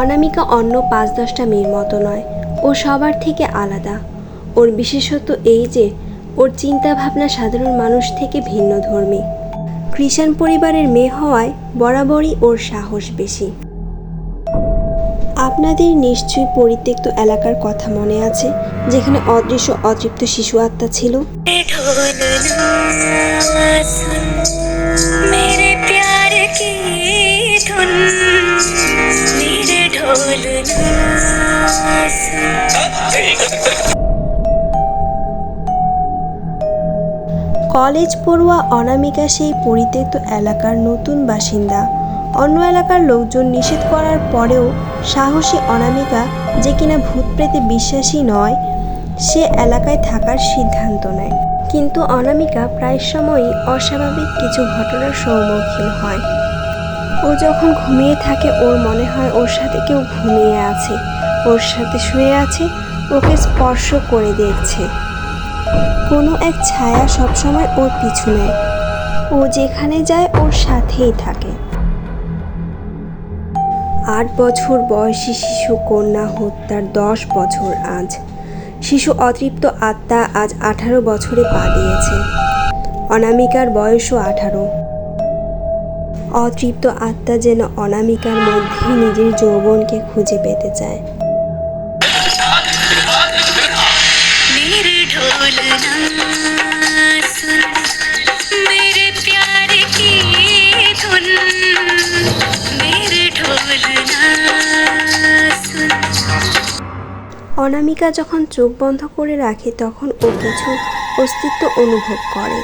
অনামিকা অন্য পাঁচ দশটা মেয়ের মতো নয়। ও সবার থেকে আলাদা। ওর বিশেষত্ব এই যে, ওর চিন্তা ভাবনা সাধারণ মানুষ থেকে ভিন্ন ধর্মী। খ্রিস্টান পরিবারের মেয়ে হওয়ায় বরাবরই ওর সাহস বেশি। আপনাদের নিশ্চয়ই পরিত্যক্ত এলাকার কথা মনে আছে, যেখানে অদৃশ্য অতৃপ্ত শিশু আত্মা ছিল। কলেজ পড়ুয়া অনামিকা সেই পরিত্যক্ত এলাকার নতুন বাসিন্দা। অন্য এলাকার লোকজন নিষেধ করার পরেও সাহসী অনামিকা যে কিনা ভূত প্রেতে বিশ্বাসী নয়, সে এলাকায় থাকার সিদ্ধান্ত নেয়। কিন্তু অনামিকা প্রায় সময়ই অস্বাভাবিক কিছু ঘটনার সম্মুখীন হয়। ও যখন ঘুমিয়ে থাকে, ওর মনে হয় ওর সাথে কেউ ঘুমিয়ে আছে। ওর সাথে শুয়ে আছে, ওকে স্পর্শ করে দেখছে। কোনো এক ছায়া সবসময় ওর পিছু নেয়। ও যেখানে যায়, ওর সাথেই থাকে। আট বছর বয়সী শিশু কন্যা হত্যার দশ বছর আজ। শিশু অতৃপ্ত আত্মা আজ আঠারো বছরে পা দিয়েছে। অনামিকার বয়সও আঠারো। অতৃপ্ত আত্মা যেন অনামিকার মধ্যে নিজের যৌবনকে খুঁজে পেতে চায়। অনামিকা যখন চোখ বন্ধ করে রাখে তখন ও কিছু অস্তিত্ব অনুভব করে।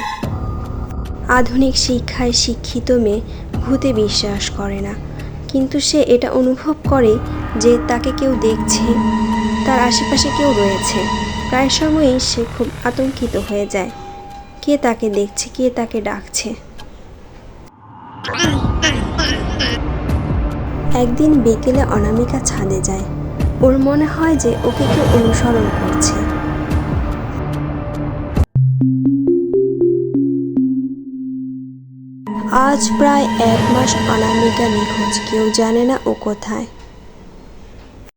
আধুনিক শিক্ষায় শিক্ষিত মেয়ে ভূতে বিশ্বাস করে না। কিন্তু সে এটা অনুভব করে যে তাকে কেউ দেখছে, তার আশেপাশে কেউ রয়েছে। প্রায় সময়ই সে খুব আতঙ্কিত হয়ে যায়। কে তাকে দেখছে, কে তাকে ডাকছে। একদিন বিকেলে অনামিকা ছাদে যায়। ওর মনে হয় যে ওকে কেউ অনুসরণ করছে। আজ প্রায় এক মাস অনামিকা নিখোঁজ কেউ জানে না ও কোথায়।